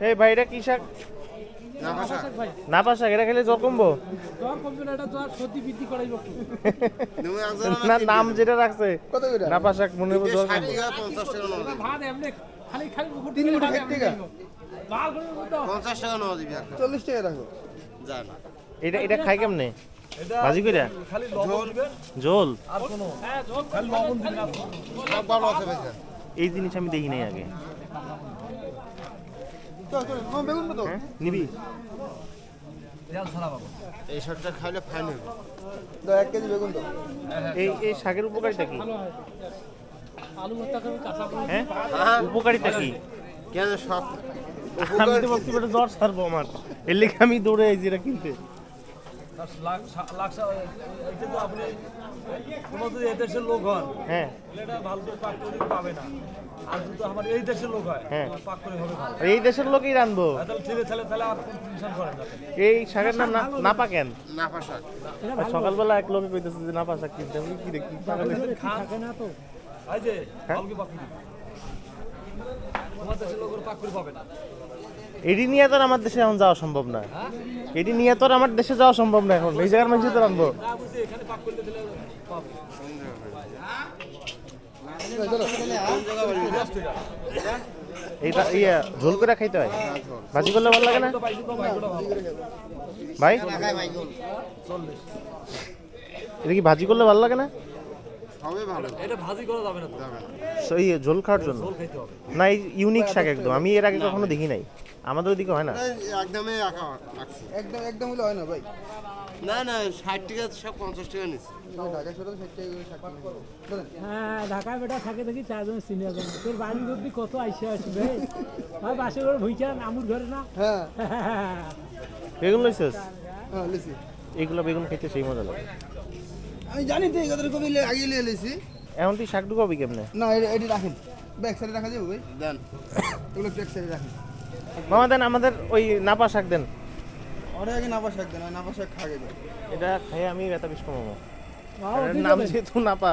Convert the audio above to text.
এই ভাই এটা কি শাক? ভাই নাপা শাক এটা খেলে জ্বর কমবো? না এটা জ্বর সর্দি বৃদ্ধি করাইব না নাম যেটা রাখছে কত করে নাপা শাক মনে হবে জ্বর না এটা এটা খাই কেমনে? ভাজি কইরা? ঝোল? হ্যাঁ, ঝোল করে ভাই এই জিনিস আমি দেখি নাই আগে চল চল তোমার বেগুন কত হ্যাঁ নিবি? এই শাকটা খাইলে ফাইন হবে। দাও এক কেজি বেগুন দাও। এই এই শাকের উপকারিতা কি? আলু ভর্তা করে কাঁচা করে হ্যাঁ? উপকারিতা কি? কেন সব? আমি তো জ্বর সারবো আমার। এর লেগে আমি দৌড়ে আইছি এটা কিনতে। এই দেশের লোক হয়। হ্যাঁ। আমার পাক করে হবে ভালো। আর এই দেশের লোকই রানবো আর তাহলে ছেলে ছেলে তাহলে আর টেনশন করেন না। এই শাকের নাম না- নাপা কেন? নাফা শাক। আর সকালবেলা এক লোকে কইতেছে যে নাপা শাক কিনতে কি দেখি না হ্যাঁ? এডি নিয়ে তো আমার দেশে এখন যাওয়া সম্ভব না। এডি নিয়ে তো আমার দেশে যাওয়া সম্ভব না এখন। এই জায়গার মানুষ তো পাবে এইটা ইয়া, ঝোল করে খাইতে হয়? ভাজি করলে ভালো লাগে না? ভাই? এটা কি ভাজি করলে ভালো লাগে না? এটা এই ঝোল খাওয়ার জন্য? না ইউনিক শাক একদম। আমি এর আগে কখনো দেখি নাই। আমাদের ওদিকে হয় না? একদমই একদম একদম হলে হয় না ভাই? না না ষাট টাকা সব পঞ্চাশ টাকা নিচ্ছি? হ্যাঁ ঢাকায় বেটা থাকে দেখি চারজন সিনিয়র জন। তোর বাড়ির অব্দি কত আইসে আসবে ভাই? বাসে করে ভুইকান আমুর ঘরে না? হ্যাঁ। বেগুন লইছিস? হ্যাঁ লিসি এইগুলো বেগুন খাইতে সেই মজা লাগে। আমি জানি তো এই কথাটা কবি লে- আগে লিয়ে লিছি এখন তুই শাক ঢুকাবি কেমনে? না এটা এটি রাখেন। ব্যাক সাইডে রাখা যাবে ভাই? দেন। এগুলো ব্যাক সাইডে রাখেন। মামা দেন আমাদের ওই নাপা শাক দেন। ওরা আগে নাপা শাক দেন নাপা শাক খাগে এটা খাই আমি ব্যথা বিষ কমাবো নাম যেহেতু নাপা।